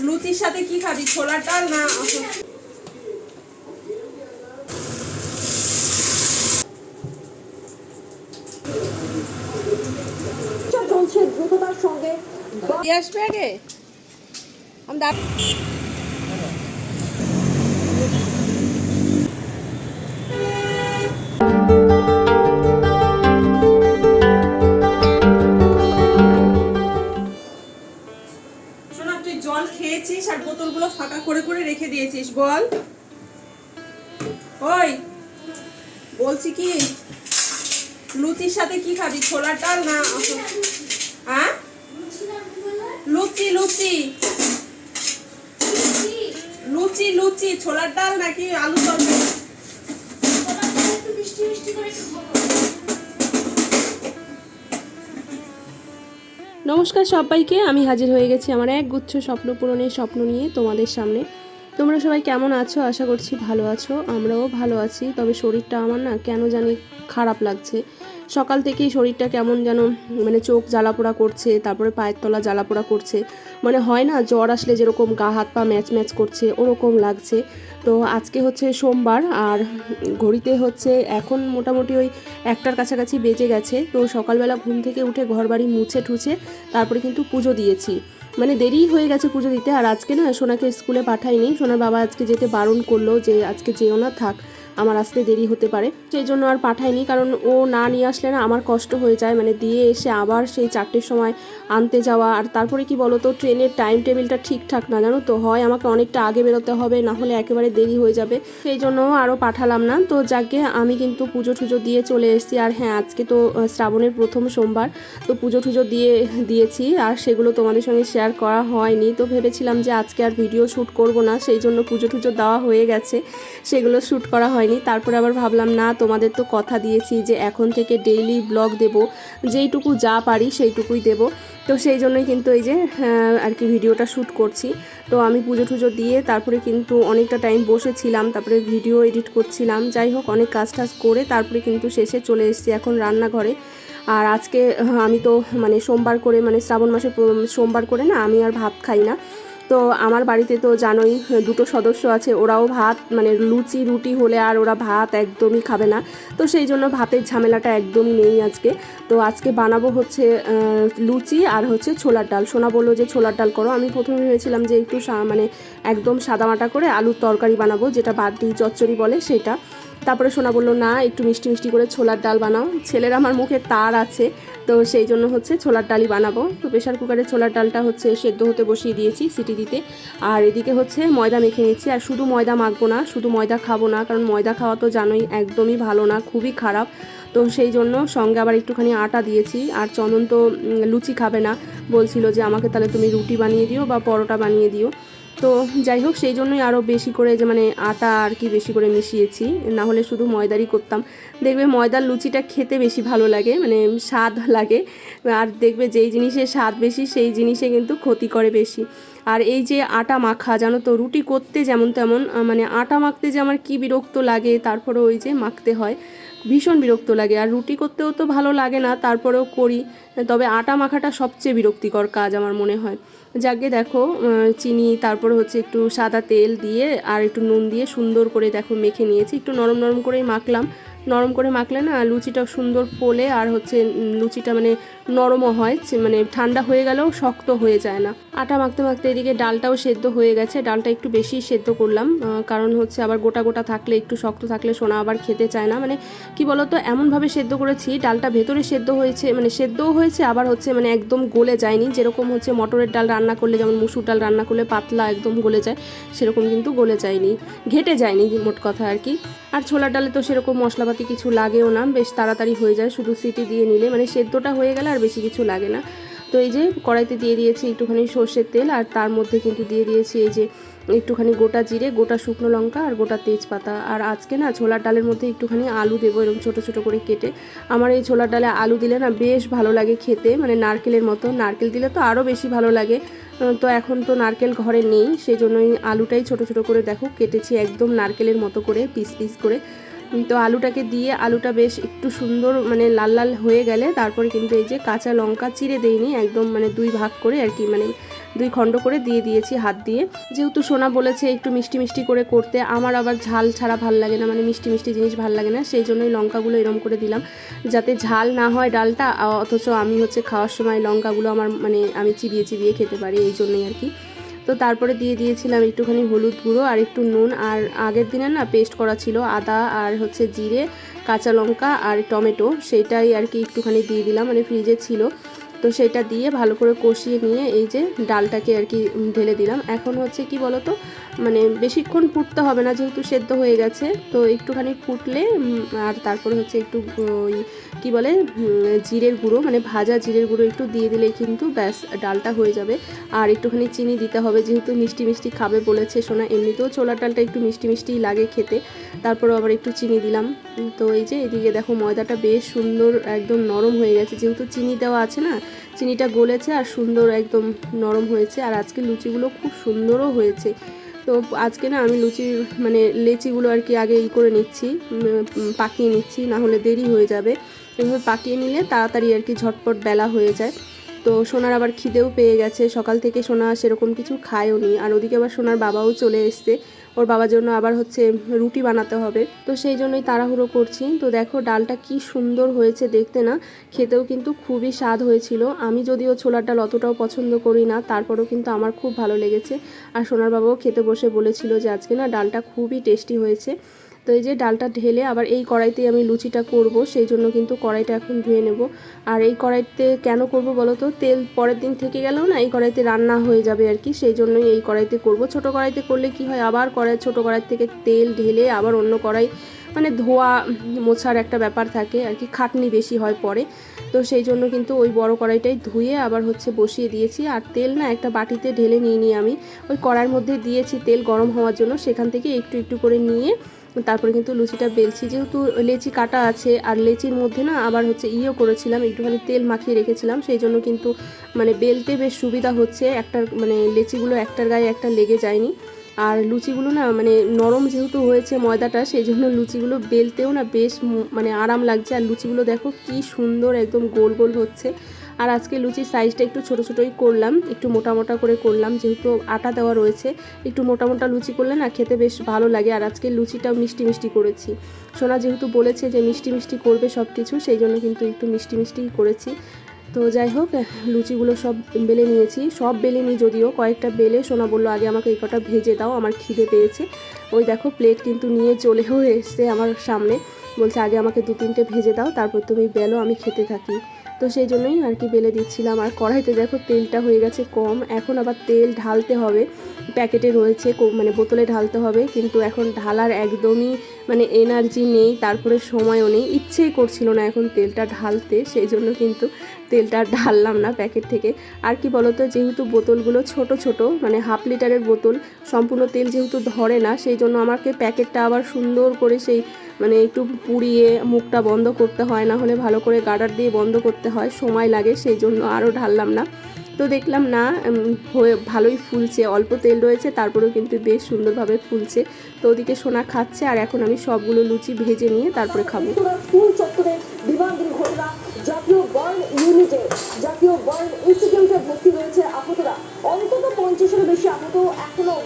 লুচির সাথে কি খাবি? ছোলার ডাল না চলছে দ্রুততার সঙ্গে। আসবে আগে? আমি বোতলগুলো ফাঁকা করে করে রেখে দিয়েছিস, বল। ওই, বলছি কি, লুচির সাথে কি খাবি, ছোলার ডাল না হ্যাঁ? লুচি লুচি। লুচি লুচি, ছোলার ডাল নাকি আলু তরকারি? নমস্কার সবাইকে, আমি হাজির হয়ে গেছি আমার এক গুচ্ছ স্বপ্ন পূরণের স্বপ্ন নিয়ে তোমাদের সামনে। তোমরা সবাই কেমন আছো? আশা করছি ভালো আছো। আমরাও ভালো আছি। তবে শরীরটা আমার না কেন জানি খারাপ লাগছে। সকাল থেকেই শরীরটা কেমন যেন মানে চোখ জ্বালাপোড়া করছে, তারপরে পায়ের তলা জ্বালাপোড়া করছে। মানে হয় না, জ্বর আসলে যেরকম গা, হাত, পা ম্যাচ ম্যাচ করছে, ওরকম লাগছে। তো আজকে হচ্ছে সোমবার আর ঘড়িতে হচ্ছে এখন মোটামুটি ওই একটার কাছাকাছি বেজে গেছে। তো সকালবেলা ঘুম থেকে উঠে ঘর বাড়ি মুছে ঠুছে, তারপরে কিন্তু পুজো দিয়েছি। মানে দেরি হয়ে গেছে পুজো দিতে, আর আজকে না সোনাকে স্কুলে পাঠাইনি। সোনার বাবা আজকে যেতে বারণ করল যে আজকে যেও না থাক। আমার আসতে দেরি হতে পারে। সেই জন্য আর পাঠাইনি, কারণ ও না নিয়ে আসলে না আমার কষ্ট হয়ে যায়। মানে দিয়ে এসে আবার সেই চারটের সময় আনতে যাওয়া। আর তারপরে কি বলতো, ট্রেনের টাইম টেবিলটা ঠিকঠাক না, জানো তো? হয় আমাকে অনেকটা আগে বেরোতে হবে, না হলে একেবারে দেরি হয়ে যাবে। সেই জন্য আরও পাঠালাম না। তো যাকে আমি কিন্তু পুজো টুজো দিয়ে চলে এসেছি। আর হ্যাঁ আজকে তো শ্রাবণের প্রথম সোমবার। তো পুজো টুজো দিয়ে, দিয়েছি। আর সেগুলো তোমাদের সঙ্গে শেয়ার করা হয়নি। তো ভেবেছিলাম যে আজকে আর ভিডিও শ্যুট করব না। সেই জন্য পুজো টুজো দেওয়া হয়ে গেছে। সেগুলো শ্যুট করা হয়নি। তারপরে আবার ভাবলাম, না, তোমাদের তো কথা দিয়েছি যে এখন থেকে ডেইলি ব্লগ দেব। যেইটুকু যা পারি সেইটুকুই দেব। তো সেই জন্যই কিন্তু এই যে আর কি ভিডিওটা শ্যুট করছি। তো আমি পুজো টুজো দিয়ে তারপরে কিন্তু অনেকটা টাইম বসেছিলাম, তারপরে ভিডিও এডিট করছিলাম। যাই হোক, অনেক কাজ টাজ করে তারপরে কিন্তু শেষে চলে এসেছি এখন রান্নাঘরে। আর আজকে আমি তো মানে সোমবার করে মানে শ্রাবণ মাসে সোমবার করে না, আমি আর ভাত খাই না। তো আমার বাড়িতে তো জানোই, দুটো সদস্য আছে, ওরাও ভাত মানে লুচি, রুটি হলে আর ওরা ভাত একদমই খাবে না। তো সেই জন্য ভাতের ঝামেলাটা একদমই নেই আজকে। তো আজকে বানাবো হচ্ছে লুচি আর হচ্ছে ছোলার ডাল। সোনা বলল যে ছোলার ডাল করো। আমি প্রথমে ভেবেছিলাম যে একটু মানে একদম সাদামাটা করে আলুর তরকারি বানাবো, যেটা বাদ দিয়ে চচ্চড়ি বলে সেটা। তারপরে সোনা বলল, না, একটু মিষ্টি মিষ্টি করে ছোলার ডাল বানাও। ছেলের আমার মুখে তার আছে, তো সেই জন্য হচ্ছে ছোলার ডালই বানাবো। তো প্রেশার কুকারে ছোলার ডালটা হচ্ছে সেদ্ধ হতে বসিয়ে দিয়েছি সিটি দিতে। আর এদিকে হচ্ছে ময়দা মেখে নিচ্ছি। আর শুধু ময়দা মাখবো না, শুধু ময়দা খাব না, কারণ ময়দা খাওয়া তো জানোই একদমই ভালো না, খুবই খারাপ। তো সেই জন্য সঙ্গে আবার একটুখানি আটা দিয়েছি। আর চন্দন তো লুচি খাবে না। বলছিল যে আমাকে তাহলে তুমি রুটি বানিয়ে দিও বা পরোটা বানিয়ে দিও। তো যাই হোক, সেই জন্যই আরও বেশি করে যে মানে আটা আর কি বেশি করে মিশিয়েছি। না হলে শুধু ময়দারই করতাম। দেখবে ময়দার লুচিটা খেতে বেশি ভালো লাগে মানে স্বাদ লাগে। আর দেখবে যেই জিনিসের স্বাদ বেশি, সেই জিনিসে কিন্তু ক্ষতি করে বেশি। আর এই যে আটা মাখা, জানো তো, রুটি করতে যেমন তেমন মানে আটা মাখতে যে আমার কি বিরক্ত লাগে তারপরে ওই যে মাখতে হয়, ভীষণ বিরক্ত লাগে। আর রুটি করতেও তো ভালো লাগে না, তারপরেও করি। তবে আটা মাখাটা সবচেয়ে বিরক্তিকর কাজ আমার মনে হয়। যাকে দেখো চিনি, তারপর হচ্ছে একটু সাদা তেল দিয়ে আর একটু নুন দিয়ে সুন্দর করে দেখো মেখে নিয়েছি। একটু নরম নরম করেই মাখলাম। নরম করে মাখলে না লুচিটা সুন্দর ফোলে আর হচ্ছে লুচিটা মানে নরমও হয় মানে ঠান্ডা হয়ে গেলেও শক্ত হয়ে যায় না। আটা মাখতে মাখতে এদিকে ডালটাও সেদ্ধ হয়ে গেছে। ডালটা একটু বেশি সেদ্ধ করলাম কারণ হচ্ছে আবার গোটা গোটা থাকলে, একটু শক্ত থাকলে সোনা আবার খেতে চায় না। মানে কি বলতো, এমনভাবে সেদ্ধ করেছি, ডালটা ভেতরে সেদ্ধ হয়েছে মানে সেদ্ধও হয়েছে, আবার হচ্ছে মানে একদম গলে যায়নি। যেরকম হচ্ছে মটরের ডাল রান্না করলে, যেমন মুসুর ডাল রান্না করলে পাতলা একদম গলে যায়, সেরকম কিন্তু গলে যায়নি, ঘেটে যায়নি মোট কথা আর কি। আর ছোলার ডালে তো সেরকম মশলাপাতি কিছু লাগেও না, বেশ তাড়াতাড়ি হয়ে যায়, শুধু সিটি দিয়ে নিলে মানে সেদ্ধটা হয়ে গেলে আর বেশি কিছু লাগে না। তো এই যে কড়াইতে দিয়ে দিয়েছি একটুখানি সর্ষের তেল আর তার মধ্যে কিন্তু দিয়ে দিয়েছি এই যে একটুখানি গোটা জিরে, গোটা শুকনো লঙ্কা আর গোটা তেজপাতা। আর আজকে না ছোলার ডালের মধ্যে একটুখানি আলু দেবো এরকম ছোটো ছোটো করে কেটে। আমার এই ছোলার ডালে আলু দিলে না বেশ ভালো লাগে খেতে মানে নারকেলের মতো। নারকেল দিলে তো আরও বেশি ভালো লাগে। তো এখন তো নারকেল ঘরে নেই সেই জন্যই আলুটাই ছোট ছোট করে দেখো, কেটেছি একদম নারকেলের মতো করে, পিস পিস করে। তো আলুটাকে দিয়ে আলুটা বেশ একটু সুন্দর মানে লাল লাল হয়ে গেলে তারপরে কিন্তু এই যে কাঁচা লঙ্কা চিড়ে দেইনি, একদম মানে দুই ভাগ করে আর কি মানে দুই খণ্ড করে দিয়ে দিয়েছি হাত দিয়ে। যেহেতু সোনা বলেছে একটু মিষ্টি মিষ্টি করে করতে, আমার আবার ঝাল ছাড়া ভালো লাগে না মানে মিষ্টি মিষ্টি জিনিস ভালো লাগে না, সেই জন্যই লঙ্কাগুলো এরম করে দিলাম। যাতে ঝাল না হয় ডালটা, অথচ আমি হচ্ছে খাওয়ার সময় লঙ্কাগুলো আমার মানে আমি চিবিয়ে চিবিয়ে খেতে পারি, এই জন্যই আর কি। তো তারপরে দিয়ে দিয়েছিলাম একটুখানি হলুদ গুঁড়ো আর একটু নুন আর আগের দিনে না পেস্ট করা ছিল আদা আর হচ্ছে জিরে, কাঁচা লঙ্কা আর টমেটো সেটাই আর কি একটুখানি দিয়ে দিলাম মানে ফ্রিজে ছিল। তো সেটা দিয়ে ভালো করে কষিয়ে নিয়ে এই যে ডালটাকে আর কি ঢেলে দিলাম। এখন হচ্ছে কি বলতো? মানে বেশিক্ষণ ফুটতে হবে না, যেহেতু সেদ্ধ হয়ে গেছে। তো একটুখানি ফুটলে আর তারপরে হচ্ছে একটু, ওই কি বলে জিরের গুঁড়ো মানে ভাজা জিরের গুঁড়ো একটু দিয়ে দিলেই কিন্তু ব্যাস ডালটা হয়ে যাবে। আর একটুখানি চিনি দিতে হবে, যেহেতু মিষ্টি মিষ্টি খাবে বলেছে সোনা। এমনিতেও ছোলার ডালটা একটু মিষ্টি মিষ্টিই লাগে খেতে। তারপরে আবার একটু চিনি দিলাম। তো এই যে এদিকে দেখো ময়দাটা বেশ সুন্দর, একদম নরম হয়ে গেছে। যেহেতু চিনি দেওয়া আছে না চিনিটা গলেছে আর সুন্দর একদম নরম হয়েছে। আর আজকে লুচিগুলো খুব সুন্দরও হয়েছে। তো আজকে না আমি লুচির মানে লেচিগুলো আর কি আগে ই করে নিচ্ছি পাকিয়ে নিচ্ছি না হলে দেরি হয়ে যাবে। এভাবে পাকিয়ে নিলে তাড়াতাড়ি আর কি ঝটপট বেলা হয়ে যায়। তো সোনার আবার খিদেও পেয়ে গেছে। সকাল থেকে সোনা সেরকম কিছু খায়ও নি। আর ওদিকে আবার সোনার বাবাও চলে এসছে। ওর বাবার জন্য আবার হচ্ছে রুটি বানাতে হবে। তো সেই জন্যই তাড়াহুড়ো করছি। তো দেখো ডালটা কি সুন্দর হয়েছে দেখতে না? খেতেও কিন্তু খুবই স্বাদ হয়েছিল। আমি যদিও ছোলার ডাল অতটাও পছন্দ করি না, তারপরও কিন্তু আমার খুব ভালো লেগেছে। আর সোনার বাবাও খেতে বসে বলেছিল যে আজকে না ডালটা খুবই টেস্টি হয়েছে। তো এই যে ডালটা ঢেলে আবার এই কড়াইতেই আমি লুচিটা করব, সেই জন্য কিন্তু কড়াইটা এখন ধুয়ে নেব। আর এই কড়াইতে কেন করব বলো তো? তেল পরের দিন থেকে গেলেও না এই কড়াইতে রান্না হয়ে যাবে আর কি, সেই জন্যই এই কড়াইতে করব। ছোট কড়াইতে করলে কি হয়? আবার কড়াই, ছোট কড়াই থেকে তেল ঢেলে আবার অন্য কড়াই মানে ধোয়া মোছার একটা ব্যাপার থাকে আর কি, খাটনি বেশি হয় পরে। তো সেই জন্য কিন্তু ওই বড় কড়াইটাই ধুয়ে আবার হচ্ছে বসিয়ে দিয়েছি। আর তেল না একটা বাটিতে ঢেলে নিয়ে নিই আমি। ওই কড়াইয়ের মধ্যে দিয়েছি তেল গরম হওয়ার জন্য, সেখান থেকে একটু একটু করে নিয়ে তারপরে কিন্তু লুচিটা বেলছি। যেহেতু লেচি কাটা আছে, আর লেচির মধ্যে না আবার হচ্ছে ইয়েও করেছিলাম, একটুখানি তেল মাখিয়ে রেখেছিলাম, সেই জন্য কিন্তু মানে বেলতে বেশ সুবিধা হচ্ছে। একটা মানে লেচিগুলো একটার গায়ে একটা লেগে যায়নি। আর লুচিগুলো না মানে নরম যেহেতু হয়েছে ময়দাটা, সেই জন্য লুচিগুলো বেলতেও না বেশ মানে আরাম লাগছে। আর লুচিগুলো দেখো কি সুন্দর, একদম গোল গোল হচ্ছে। আর আজকে লুচির সাইজটা একটু ছোট ছোটোই করলাম, একটু মোটা মোটা করে করলাম, যেহেতু আটা দেওয়া রয়েছে, একটু মোটা মোটা লুচি করলে না খেতে বেশ ভালো লাগে, আর আজকে লুচিটাও মিষ্টি মিষ্টি করেছি। সোনা যেহেতু বলেছে যে মিষ্টি মিষ্টি করবে সব কিছু সেই জন্য কিন্তু একটু মিষ্টি মিষ্টিই করেছি। তো যাই হোক লুচিগুলো সব বেলে নিয়েছি, সব বেলে নিই যদিও, কয়েকটা বেলে সোনা বলল, আগে আমাকে এই কটা ভেজে দাও, আমার খিদে পেয়েছে। ওই দেখো প্লেট কিন্তু নিয়ে চলেও এসছে আমার সামনে, বলছে, আগে আমাকে দু তিনটে ভেজে দাও, তারপর তুমি বেলো, আমি খেতে থাকি। তো সেই জন্যই আর কি বেলে দিচ্ছিলাম। আর কড়াইতে দেখো তেলটা হয়ে গেছে কম। এখন আবার তেল ঢালতে হবে। প্যাকেটে রয়েছে মানে বোতলে ঢালতে হবে। কিন্তু এখন ঢালার একদমই মানে এনার্জি নেই, তারপরে সময়ও নেই। ইচ্ছেই করছিল না এখন তেলটা ঢালতে। সেই জন্য কিন্তু তেলটা ঢাললাম না প্যাকেট থেকে। আর কি বলতো, যেহেতু বোতলগুলো ছোট ছোট মানে হাফ লিটারের বোতল, সম্পূর্ণ তেল যেহেতু ধরে না, সেই জন্য আমাকে প্যাকেটটা আবার সুন্দর করে সেই মানে একটু পুড়িয়ে মুখটা বন্ধ করতে হয়, না হলে ভালো করে গার্ডার দিয়ে বন্ধ করতে হয়, সময় লাগে, সেই জন্য আরও ঢাললাম না। তো দেখলাম না হয়ে ভালোই ফুলছে, অল্প তেল রয়েছে, তারপরেও কিন্তু বেশ সুন্দরভাবে ফুলছে। তো ওদিকে সোনা খাচ্ছে, আর এখন আমি সবগুলো লুচি ভেজে নিয়ে তারপরে খাব। জাতীয় বার্ন ইনস্টিটিউটে ভর্তি রয়েছে আহতরা। অন্তত পঞ্চাশেরও বেশি আহত এখনও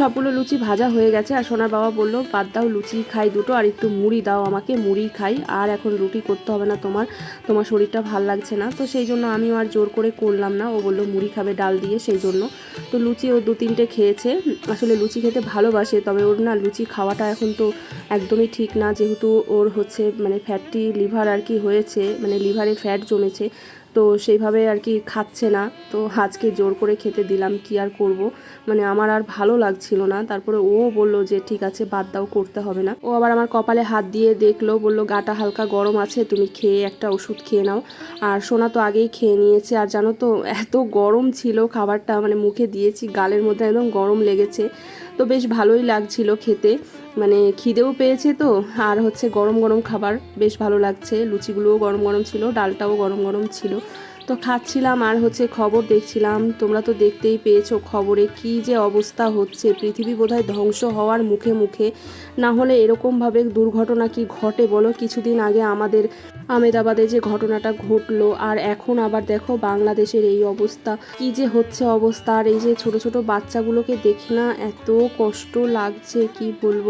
সবগুলো লুচি ভাজা হয়ে গেছে আর সোনার বাবা বলল, বাদ দাও, লুচি খাই দুটো আর একটু মুড়ি দাও আমাকে, মুড়ি খাই। আর এখন রুটি করতে হবে না তোমার তোমার শরীরটা ভালো লাগছে না। তো সেই জন্য আমিও আর জোর করে করলাম না। ও বলল, মুড়ি খাবে ডাল দিয়ে সেই জন্য। তো লুচি ও দু তিনটে খেয়েছে। আসলে লুচি খেতে ভালোবাসে, তবে ওর না লুচি খাওয়াটা এখন তো একদমই ঠিক না। যেহেতু ওর হচ্ছে মানে ফ্যাটটি লিভার আর কি হয়েছে মানে লিভারে ফ্যাট জমেছে তো সেইভাবে আর কি খাচ্ছে না। তো আজকে জোর করে খেতে দিলাম, কি আর করব? মানে আমার আর ভালো লাগছিল না। তারপরে ও বলল যে, ঠিক আছে, বাদ দাও, করতে হবে না। ও আবার আমার কপালে হাত দিয়ে দেখল, বলল, গাটা হালকা গরম আছে, তুমি খেয়ে একটা ওষুধ খেয়ে নাও। আর সোনা তো আগেই খেয়ে নিয়েছে। আর জানো তো, এত গরম ছিল খাবারটা মানে মুখে দিয়েছি, গালের মধ্যে একদম গরম লেগেছে। তো বেশ ভালোই লাগছিল খেতে। মানে খিদেও পেয়েছে তো, আর হচ্ছে গরম গরম খাবার বেশ ভালো লাগছে। লুচিগুলোও গরম গরম ছিল, ডালটাও গরম গরম ছিল। তো খাচ্ছিলাম আর হচ্ছে খবর দেখছিলাম, তোমরা তো দেখতেই পেয়েছ খবরে কি যে অবস্থা হচ্ছে। পৃথিবী বোধহয় ধ্বংস হওয়ার মুখে মুখে, না হলে এরকমভাবে দুর্ঘটনা কি ঘটে বলো? কিছুদিন আগে আমাদের আমেদাবাদে যে ঘটনাটা ঘটলো, আর এখন আবার দেখো বাংলাদেশের এই অবস্থা। কি যে হচ্ছে অবস্থা, আর এই যে ছোট ছোট বাচ্চাগুলোকে দেখে না এত কষ্ট লাগছে, কি বলব?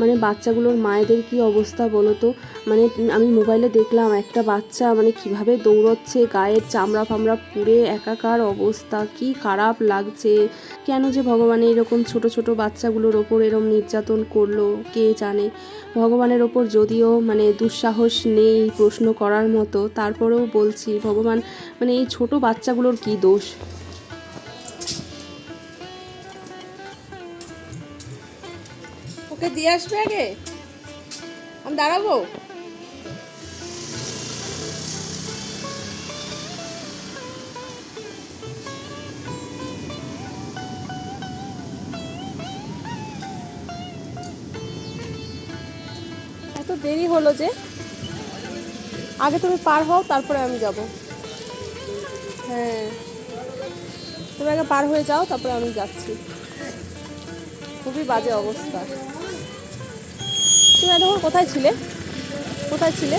মানে বাচ্চাগুলোর মায়েদের কি অবস্থা বলো তো? মানে আমি মোবাইলে দেখলাম, একটা বাচ্চা মানে কীভাবে দৌড়চ্ছে, গায়ের চামড়া ফামড়া পুড়ে একাকার অবস্থা, কি খারাপ লাগছে। কেন যে ভগবান এরকম ছোট ছোট বাচ্চাগুলোর ওপর এরম নির্যাতন করল, কে জানে? ভগবানের ওপর যদিও মানে দুঃসাহস নেই প্রশ্ন করার মতো, তারপরেও বলছি, ভগবান মানে এই ছোট বাচ্চাগুলোর কি দোষ? ওকে দিয়ে আসবে আগে? আমি দাঁড়াবো? এত দেরি হলো যে? আগে তুমি পার হও, তারপরে আমি যাব। হ্যাঁ। তুমি আগে পার হয়ে যাও, তারপরে আমি যাচ্ছি। খুবই বাজে অবস্থা। তুমি এতক্ষণ কোথায় ছিলে? কোথায় ছিলে?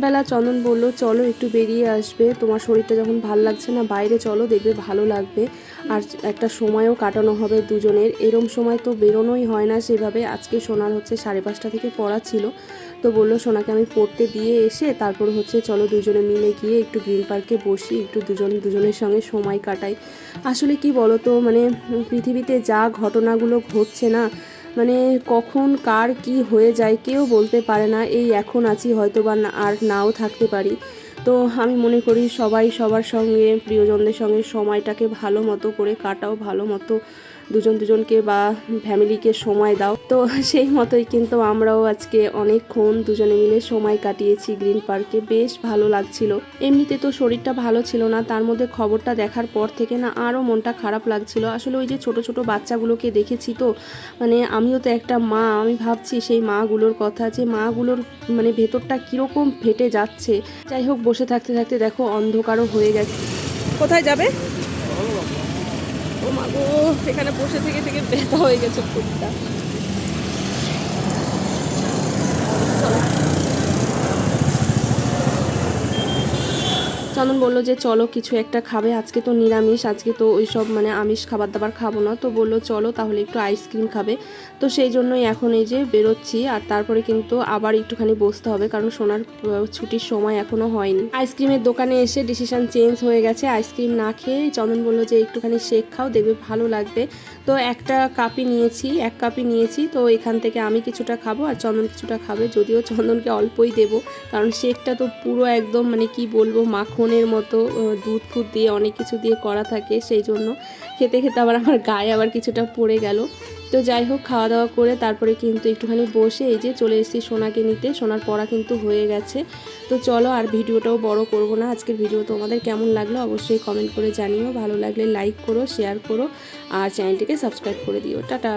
বিকেলবেলা চন্দন বলল, চলো একটু বেরিয়ে আসবে। তোমার শরীরটা যখন ভালো লাগছে না, বাইরে চলো, দেখবে ভালো লাগবে। আর একটা সময়ও কাটানো হবে দুজনের। এরম সময় তো বেরোনোই হয় না সেভাবে। আজকে সোনার হচ্ছে সাড়ে পাঁচটা থেকে পড়া ছিল। তো বলল, সোনাকে আমি পড়তে দিয়ে এসে তারপর হচ্ছে চলো দুজনে মিলে গিয়ে একটু গ্রিন পার্কে বসি, একটু দুজন, দুজনের সঙ্গে সময় কাটাই। আসলে কি বলো তো মানে পৃথিবীতে যা ঘটনাগুলো ঘটছে না মানে কখন, কার কি হয়ে যায় কেউ বলতে পারে না, এই এখন আছি হয়তো বা আর নাও থাকতে পারি। তো আমি মনে করি সবাই সবার সঙ্গে, প্রিয়জনদের সঙ্গে সময়টাকে ভালো মতো করে কাটাও, ভালো মতো দুজন দুজনকে বা ফ্যামিলিকে সময় দাও। তো সেই মতোই কিন্তু আমরাও আজকে অনেকক্ষণ দুজনে মিলে সময় কাটিয়েছি গ্রিন পার্কে। বেশ ভালো লাগছিল। এমনিতে তো শরীরটা ভালো ছিল না, তার মধ্যে খবরটা দেখার পর থেকে না আরও মনটা খারাপ লাগছিল। আসলে ওই যে ছোট ছোট বাচ্চাগুলোকে দেখেছি তো মানে আমিও তো একটা মা, আমি ভাবছি সেই মাগুলোর কথা যে মাগুলোর মানে ভেতরটা কীরকম ফেটে যাচ্ছে। যাই হোক, বসে থাকতে থাকতে দেখো অন্ধকারও হয়ে গেছে। কোথায় যাবে? ও মা এখানে বসে থেকে থেকে ব্যথা হয়ে গেছে খুবটা। চন্দন বলল যে, চলো, কিছু একটা খাবে। আজকে তো নিরামিষ, আজকে তো ওই সব মানে আমিষ খাবার দাবার খাব না। তো বলল, চলো, তাহলে একটু আইসক্রিম খাবে। তো সেই জন্যই এখন এই যে বেরোচ্ছি। আর তারপরে কিন্তু আবার একটুখানি বসতে হবে, কারণ সোনার ছুটির সময় এখনও হয়নি। আইসক্রিমের দোকানে এসে ডিসিশন চেঞ্জ হয়ে গেছে। আইসক্রিম না খেয়ে চন্দন বলল যে, একটুখানি শেক খাও, দেখবে ভালো লাগবে। তো একটা কাপই নিয়েছি, এক কাপই নিয়েছি। তো এখান থেকে আমি কিছুটা খাব আর চন্দন কিছুটা খাবে। যদিও চন্দনকে অল্পই দেবো, কারণ শেকটা তো পুরো একদম মানে কি বলব মাখনের মতো দুধ ফুদ দিয়ে অনেক কিছু দিয়ে করা থাকে, সেই জন্য খেতে খেতে আবার আমার গায়ে আবার কিছুটা পড়ে গেল। তো যাই হোক, খাওয়া দাওয়া করে তারপরে কিন্তু একটুখানি বসে এই যে চলে এসেছি সোনাকে নিতে, সোনার পড়া কিন্তু হয়ে গেছে। তো চলো আর ভিডিওটাও বড় করব না, আজকের ভিডিও তোমাদের কেমন লাগল অবশ্যই কমেন্ট করে জানিও, ভালো লাগলে লাইক করো শেয়ার করো, আর চ্যানেলটিকে সাবস্ক্রাইব করে দিও। টাটা!